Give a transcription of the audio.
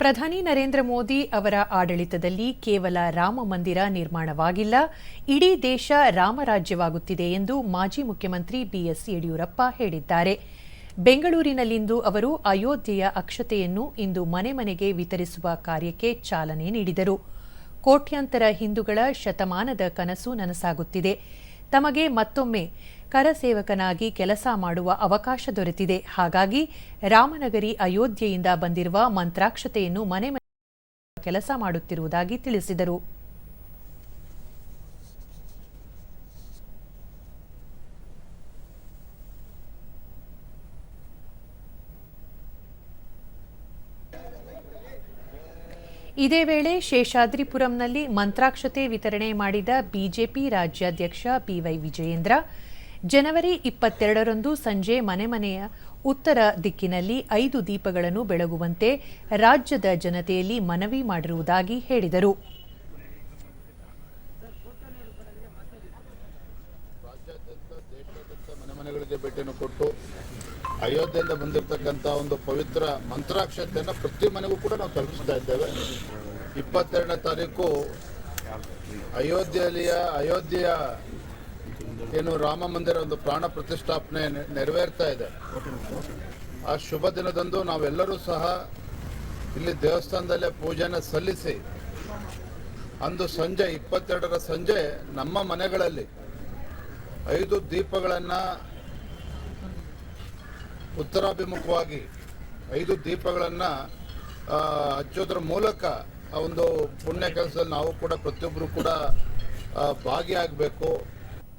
ಪ್ರಧಾನಿ ನರೇಂದ್ರ ಮೋದಿ ಅವರ ಆಡಳಿತದಲ್ಲಿ ಕೇವಲ ರಾಮ ಮಂದಿರ ನಿರ್ಮಾಣವಾಗಿಲ್ಲ, ಇಡೀ ದೇಶ ರಾಮರಾಜ್ಯವಾಗುತ್ತಿದೆ ಎಂದು ಮಾಜಿ ಮುಖ್ಯಮಂತ್ರಿ ಬಿಎಸ್ ಯಡಿಯೂರಪ್ಪ ಹೇಳಿದ್ದಾರೆ. ಬೆಂಗಳೂರಿನಲ್ಲಿಂದು ಅವರು ಅಯೋಧ್ಯೆಯ ಅಕ್ಷತೆಯನ್ನು ಇಂದು ಮನೆ ಮನೆಗೆ ವಿತರಿಸುವ ಕಾರ್ಯಕ್ಕೆ ಚಾಲನೆ ನೀಡಿದರು. ಕೋಟ್ಯಾಂತರ ಹಿಂದೂಗಳ ಶತಮಾನದ ಕನಸು ನನಸಾಗುತ್ತಿದೆ. ತಮಗೆ ಮತ್ತೊಮ್ಮೆ ಕರಸೇವಕನಾಗಿ ಕೆಲಸ ಮಾಡುವ ಅವಕಾಶ ದೊರೆತಿದೆ. ಹಾಗಾಗಿ ರಾಮನಗರಿ ಅಯೋಧ್ಯೆಯಿಂದ ಬಂದಿರುವ ಮಂತ್ರಾಕ್ಷತೆಯನ್ನು ಮನೆ ಕೆಲಸ ಮಾಡುತ್ತಿರುವುದಾಗಿ ತಿಳಿಸಿದರು. ಇದೇ ವೇಳೆ ಶೇಷಾದ್ರಿಪುರಂನಲ್ಲಿ ಮಂತ್ರಾಕ್ಷತೆ ವಿತರಣೆ ಮಾಡಿದ ಬಿಜೆಪಿ ರಾಜ್ಯಾಧ್ಯಕ್ಷ ಬಿವೈ ವಿಜಯೇಂದ್ರ, ಜನವರಿ ಇಪ್ಪತ್ತೆರಡರಂದು ಸಂಜೆ ಮನೆ ಮನೆಯ ಉತ್ತರ ದಿಕ್ಕಿನಲ್ಲಿ ಐದು ದೀಪಗಳನ್ನು ಬೆಳಗುವಂತೆ ರಾಜ್ಯದ ಜನತೆಯಲ್ಲಿ ಮನವಿ ಮಾಡಿರುವುದಾಗಿ ಹೇಳಿದರು. ಕೊಟ್ಟು ಅಯೋಧ್ಯೆಯಿಂದ ಬಂದಿರತಕ್ಕಂಥ ಒಂದು ಪವಿತ್ರ ಮಂತ್ರಾಕ್ಷತೆಯನ್ನು ಪ್ರತಿ ಮನೆಗೂ ಕೂಡ ನಾವು ತಲುಪಿಸ್ತಾ ಇದ್ದೇವೆ. ಇಪ್ಪತ್ತೆರಡನೇ ತಾರೀಕು ಅಯೋಧ್ಯೆಯಲ್ಲಿಯ ಅಯೋಧ್ಯೆಯ ಏನು ರಾಮ ಮಂದಿರ ಒಂದು ಪ್ರಾಣ ಪ್ರತಿಷ್ಠಾಪನೆ ನೆರವೇರ್ತಾ ಇದೆ. ಆ ಶುಭ ದಿನದಂದು ನಾವೆಲ್ಲರೂ ಸಹ ಇಲ್ಲಿ ದೇವಸ್ಥಾನದಲ್ಲೇ ಪೂಜೆನ ಸಲ್ಲಿಸಿ, ಅಂದು ಸಂಜೆ, ಇಪ್ಪತ್ತೆರಡರ ಸಂಜೆ ನಮ್ಮ ಮನೆಗಳಲ್ಲಿ ಐದು ದೀಪಗಳನ್ನು ಉತ್ತರಾಭಿಮುಖವಾಗಿ ಐದು ದೀಪಗಳನ್ನು ಹಚ್ಚೋದ್ರ ಮೂಲಕ ಆ ಒಂದು ಪುಣ್ಯ ಕೆಲಸದಲ್ಲಿ ನಾವು ಕೂಡ ಪ್ರತಿಯೊಬ್ಬರು ಕೂಡ ಭಾಗಿಯಾಗಬೇಕು.